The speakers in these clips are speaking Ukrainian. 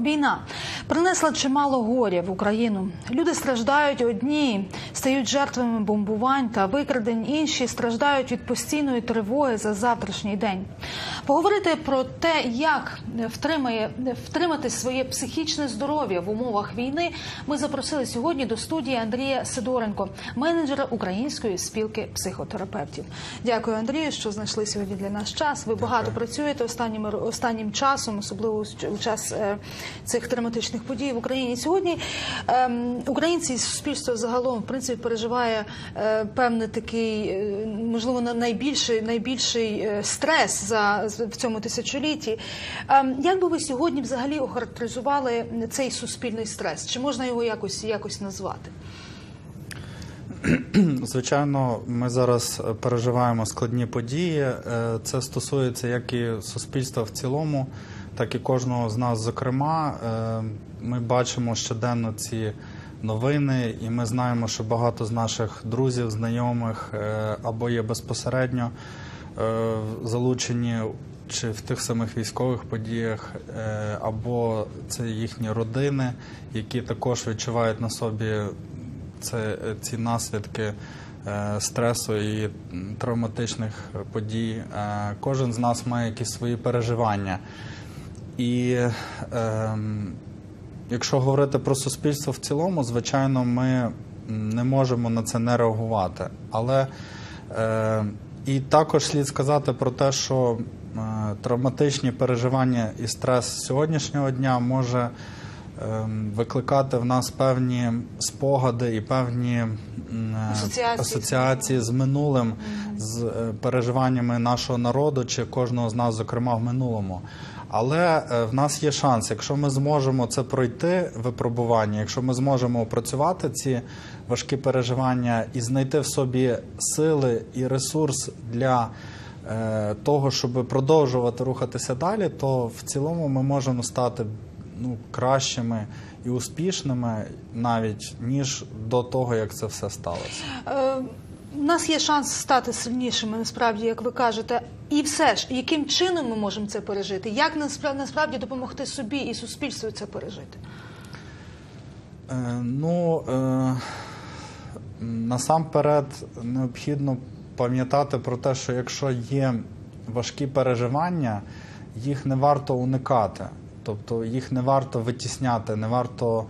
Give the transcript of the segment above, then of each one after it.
Війна принесла чимало горя в Україну. Люди страждають одні, стають жертвами бомбувань та викрадень. Інші страждають від постійної тривоги за завтрашній день. Поговорити про те, як втримає втримати своє психічне здоров'я в умовах війни. Ми запросили сьогодні до студії Андрія Сидоренко, менеджера української спілки психотерапевтів. Дякую, Андрію, що знайшли сьогодні для нас час. Ви багато працюєте останнім останнім часом, особливо у час е, цих драматичних подій в Україні. Сьогодні ем, українці і суспільство загалом в принципі переживає е, певний такий, е, можливо, на- найбільший найбільший стрес за в цьому тисячолітті. Ем, як би ви сьогодні взагалі охарактеризували цей суспільний стрес? Чи можна його якось якось назвати? Звичайно, ми зараз переживаємо складні події. Е, Це стосується як і суспільства в цілому, так і кожного з нас. Зокрема, Е, ми бачимо щоденно ці новини, і ми знаємо, що багато з наших друзів, знайомих е, або є безпосередньо залучені чи в тих самих військових подіях, е, або це їхні родини, які також відчувають на собі це е, ці наслідки е, стресу і травматичних подій. Е, Кожен з нас має якісь свої переживання. І ем, якщо говорити про суспільство в цілому, звичайно, ми не можемо на це не реагувати. Але е, і також слід сказати про те, що е, травматичні переживання і стрес сьогоднішнього дня може ем, викликати в нас певні спогади і певні Асоціації. асоціації з минулим, з е, переживаннями нашого народу чи кожного з нас, зокрема в минулому. Але е, в нас є шанс, якщо ми зможемо це пройти випробування, якщо ми зможемо опрацювати ці важкі переживання і знайти в собі сили і ресурс для е, того, щоб продовжувати рухатися далі, то в цілому ми можемо стати ну, кращими і успішними навіть ніж до того, як це все сталося. У нас є шанс стати сильнішими, насправді, як ви кажете. І все ж, яким чином ми можемо це пережити? Як насправді допомогти собі і суспільству це пережити? Е, ну, е, насамперед необхідно пам'ятати про те, що якщо є важкі переживання, їх не варто уникати. Тобто їх не варто витісняти, не варто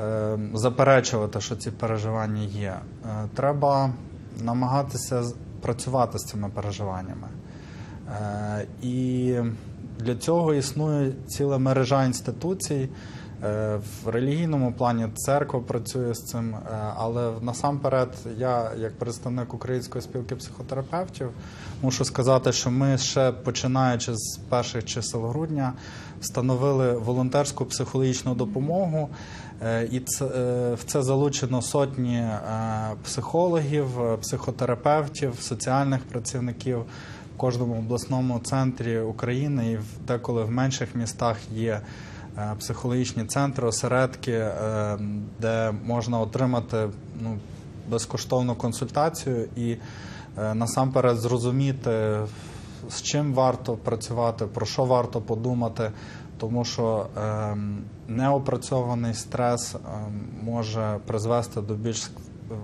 е, заперечувати, що ці переживання є. Е, треба намагатися працювати з цими переживаннями. Е, І для цього існує ціла мережа інституцій. Е, В релігійному плані церква працює з цим, е, але насамперед, я, як представник Української спілки психотерапевтів, мушу сказати, що ми ще починаючи з перших чисел грудня встановили волонтерську психологічну допомогу, Е, і в це залучено сотні психологів, психотерапевтів, соціальних працівників в кожному обласному центрі України і деколи в менших містах є психологічні центри, осередки, е, де можна отримати ну, безкоштовну консультацію і е, насамперед зрозуміти, з чим варто працювати, про що варто подумати, тому що ем, неопрацьований стрес ем, може призвести до більш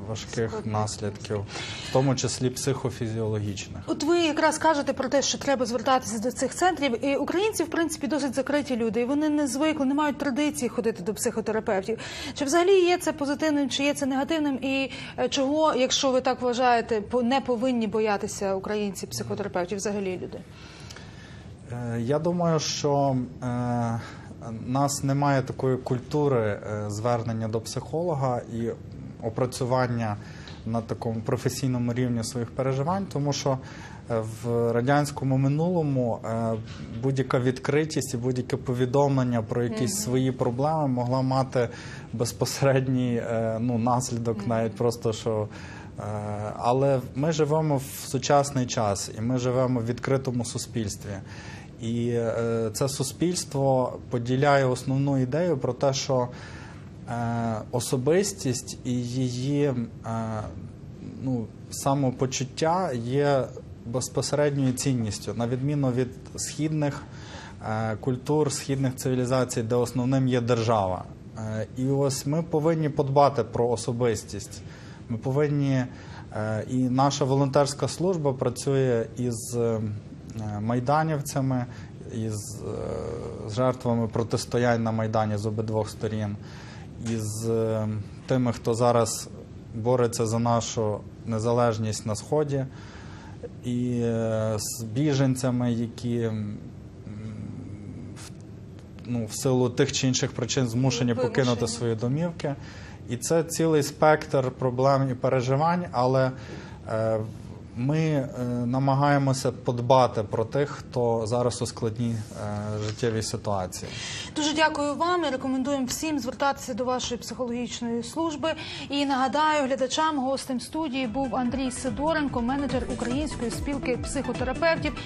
важких наслідків, в тому числі психофізіологічних. От ви якраз кажете про те, що треба звертатися до цих центрів. І українці, в принципі, досить закриті люди, і вони не звикли, не мають традиції ходити до психотерапевтів. Чи взагалі є це позитивним, чи є це негативним? І е, чого, якщо ви так вважаєте, не повинні боятися українці психотерапевтів, взагалі люди? Е, Я думаю, що е, нас немає такої культури е, звернення до психолога і опрацювання на такому професійному рівні своїх переживань, тому що е, в радянському минулому е, будь-яка відкритість і будь-яке повідомлення про якісь свої проблеми могла мати безпосередній е, ну, наслідок, навіть просто що. Але ми живемо в сучасний час, і ми живемо в відкритому суспільстві. І це суспільство поділяє основну ідею про те, що особистість і її е, ну, самопочуття є безпосередньою цінністю, на відміну від східних е, культур східних цивілізацій, де основним є держава. Е, І ось ми повинні подбати про особистість. Ми повинні, е, і наша волонтерська служба працює із е, майданівцями, із е, жертвами протистоянь на Майдані з обидвох сторін, із е, тими, хто зараз бореться за нашу незалежність на Сході, і е, з біженцями, які ну, в силу тих чи інших причин змушені Вимушені. покинути свої домівки. І це цілий спектр проблем і переживань, але е, ми е, намагаємося подбати про тих, хто зараз у складній е, життєвій ситуації. Дуже дякую вам і рекомендуємо всім звертатися до вашої психологічної служби. І нагадаю глядачам, гостем студії був Андрій Сидоренко, менеджер Української спілки психотерапевтів.